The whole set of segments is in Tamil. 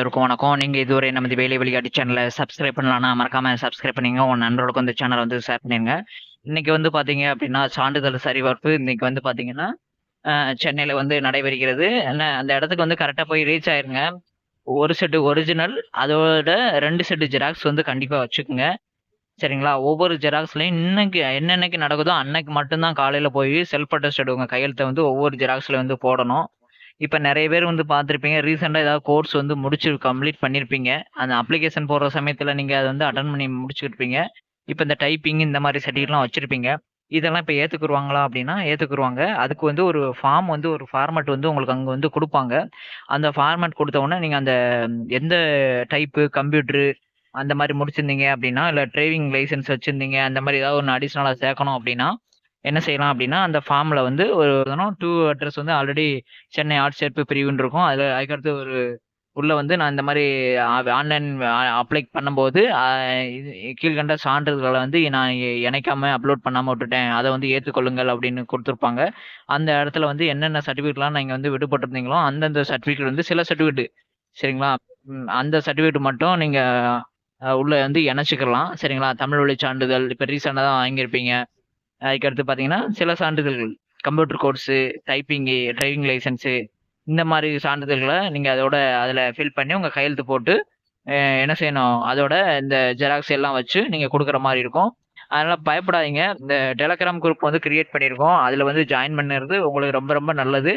அனைவருக்கும் வணக்கம். நீங்கள் இதுவரை நமது வேலை வழிகாட்டி சேனலை சப்ஸ்கிரைப் பண்ணலாம்னா மறக்காம சப்ஸ்கிரைப் பண்ணிங்க உங்கள் நண்பர்களுக்கு இந்த சேனலை வந்து ஷேர் பண்ணிடுங்க இன்னைக்கு வந்து பார்த்தீங்க அப்படின்னா சான்றிதழ் சரிபார்ப்பு இன்னைக்கு வந்து பார்த்தீங்கன்னா சென்னையில் வந்து நடைபெறுகிறது. என்ன அந்த இடத்துக்கு வந்து கரெக்டாக போய் ரீச் ஆயிருங்க. ஒரு செட்டு ஒரிஜினல் அதோட ரெண்டு செட்டு ஜெராக்ஸ் வந்து கண்டிப்பாக வச்சுக்கோங்க. சரிங்களா? ஒவ்வொரு ஜெராக்ஸ்லையும் இன்னைக்கு என்னென்னைக்கு நடக்குதோ அன்னைக்கு மட்டும்தான் காலையில் போய் செல்ஃப் அட்டஸ்ட் உங்கள் கையெழுத்தை வந்து ஒவ்வொரு ஜெராக்ஸில் வந்து போடணும். இப்போ நிறைய பேர் வந்து பார்த்துருப்பீங்க ரீசெண்டாக ஏதாவது கோர்ஸ் வந்து முடிச்சு கம்ப்ளீட் பண்ணியிருப்பீங்க அந்த அப்ளிகேஷன் போடுற சமயத்தில் நீங்கள் அதை வந்து அட்டன் பண்ணி முடிச்சுருப்பீங்க இப்போ இந்த டைப்பிங் இந்த மாதிரி சர்டிஃபிகேட்லாம் வச்சுருப்பீங்க. இதெல்லாம் இப்போ ஏற்றுக்குருவாங்களா அப்படின்னா ஏற்றுக்குருவாங்க அதுக்கு வந்து ஒரு ஃபார்ம் வந்து ஒரு ஃபார்மேட் வந்து உங்களுக்கு அங்கே வந்து கொடுப்பாங்க. அந்த ஃபார்மேட் கொடுத்த உடனே நீங்கள் அந்த எந்த டைப்பு கம்ப்யூட்ரு அந்த மாதிரி முடிச்சிருந்தீங்க அப்படின்னா இல்லை டிரைவிங் லைசன்ஸ் வச்சுருந்தீங்க அந்த மாதிரி ஏதாவது ஒன்று அடிஷ்னலாக சேர்க்கணும் அப்படின்னா என்ன செய்யலாம் அப்படின்னா அந்த ஃபார்மில் வந்து ஒரு டூ அட்ரஸ் வந்து ஆல்ரெடி சென்னை ஆர்ட் சேர்ப்பு பிரிவுன்னு இருக்கும். அதில் அதுக்கடுத்து ஒரு உள்ள வந்து நான் இந்த மாதிரி ஆன்லைன் அப்ளை பண்ணும்போது இது கீழ்கண்ட சான்றிதழ்களை வந்து நான் இணைக்காம அப்லோட் பண்ணாமல் விட்டுட்டேன். அதை வந்து ஏற்றுக்கொள்ளுங்கள் அப்படின்னு கொடுத்துருப்பாங்க. அந்த இடத்துல வந்து என்னென்ன சர்டிஃபிகேட்லாம் நீங்கள் வந்து விடுபட்டிருந்தீங்களோ அந்தந்த சர்டிஃபிகேட் வந்து சில சர்டிஃபிகேட் சரிங்களா? அந்த சர்டிஃபிகேட் மட்டும் நீங்கள் உள்ள வந்து இணைச்சிக்கலாம் சரிங்களா? தமிழ் வழி சான்றிதழ் இப்போ ரீசெண்டாக தான் வாங்கியிருப்பீங்க. அதுக்கடுத்து பார்த்தீங்கன்னா சில சான்றிதழ்கள். Computer course typing driving licence இந்த மாதிரி சான்றிதழ்களை நீங்கள் அதோட அதில் ஃபில் பண்ணி உங்கள் கையெழுத்து போட்டு என்ன செய்யணும்? அதோட இந்த ஜெராக்ஸ் எல்லாம் வச்சு நீங்கள் கொடுக்குற மாதிரி இருக்கும். அதனால் பயப்படாதீங்க. இந்த டெலகிராம் குரூப் வந்து கிரியேட் பண்ணியிருக்கோம். அதில் வந்து ஜாயின் பண்ணுறது உங்களுக்கு ரொம்ப ரொம்ப நல்லது.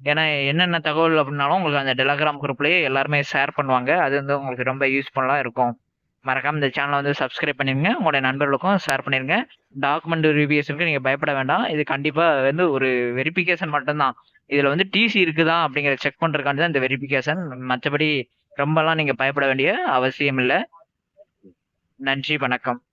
ஏன்னா என்னென்ன தகவல் அப்படின்னாலும் உங்களுக்கு அந்த டெலகிராம் குரூப்லேயே எல்லாருமே ஷேர் பண்ணுவாங்க. அது வந்து உங்களுக்கு ரொம்ப யூஸ்ஃபுல்லாக இருக்கும். மறக்காம இந்த சேனலை வந்து சப்ஸ்கிரைப் பண்ணிருங்க. உங்களுடைய நண்பர்களுக்கும் ஷேர் பண்ணிருங்க. டாக்குமெண்ட் ரிவியூஸுக்கு நீங்கள் பயப்பட வேண்டாம். இது கண்டிப்பாக வந்து ஒரு வெரிஃபிகேஷன் மட்டும்தான். இதில் வந்து டிசி இருக்குதா அப்படிங்கிறத செக் பண்ணுறதுக்காண்டி தான் இந்த வெரிஃபிகேஷன் மற்றபடி ரொம்பலாம் நீங்கள் பயப்பட வேண்டிய அவசியம் இல்லை. நன்றி வணக்கம்.